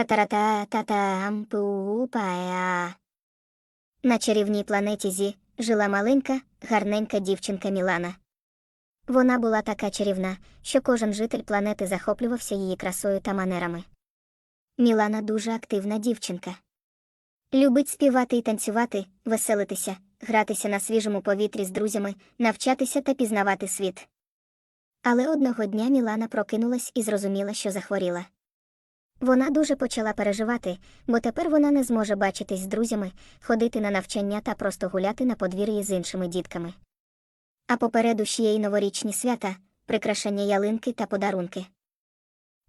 Татарата татам пупая. На чарівній планеті Зі жила маленька, гарненька дівчинка Мілана. Вона була така чарівна, що кожен житель планети захоплювався її красою та манерами. Мілана дуже активна дівчинка. Любить співати і танцювати, веселитися, гратися на свіжому повітрі з друзями, навчатися та пізнавати світ. Але одного дня Мілана прокинулась і зрозуміла, що захворіла. Вона дуже почала переживати, бо тепер вона не зможе бачитись з друзями, ходити на навчання та просто гуляти на подвір'ї з іншими дітками. А попереду ще й новорічні свята, прикрашання ялинки та подарунки.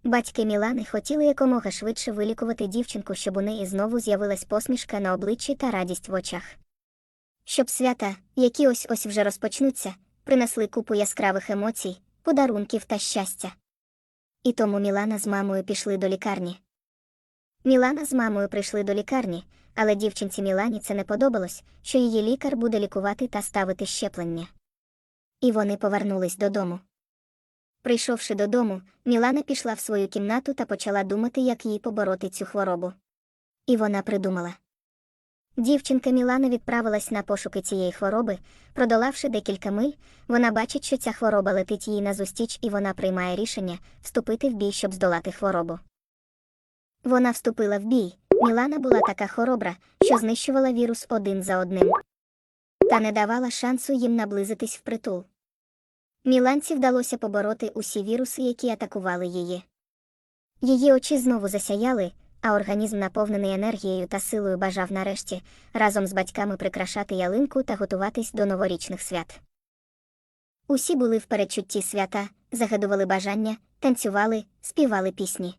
Батьки Мілани хотіли якомога швидше вилікувати дівчинку, щоб у неї знову з'явилась посмішка на обличчі та радість в очах. Щоб свята, які ось ось вже розпочнуться, принесли купу яскравих емоцій, подарунків та щастя. І тому Мілана з мамою пішли до лікарні. Мілана з мамою прийшли до лікарні, але дівчинці Мілані це не подобалось, що її лікар буде лікувати та ставити щеплення. І вони повернулись додому. Прийшовши додому, Мілана пішла в свою кімнату та почала думати, як їй побороти цю хворобу. І вона придумала. Дівчинка Мілана відправилась на пошуки цієї хвороби, продолавши декілька миль, вона бачить, що ця хвороба летить їй назустріч, і вона приймає рішення вступити в бій, щоб здолати хворобу. Вона вступила в бій. Мілана була така хоробра, що знищувала вірус один за одним. Та не давала шансу їм наблизитись впритул. Міланці вдалося побороти усі віруси, які атакували її. Її очі знову засяяли, а організм, наповнений енергією та силою, бажав нарешті разом з батьками прикрашати ялинку та готуватись до новорічних свят. Усі були в передчутті свята, загадували бажання, танцювали, співали пісні.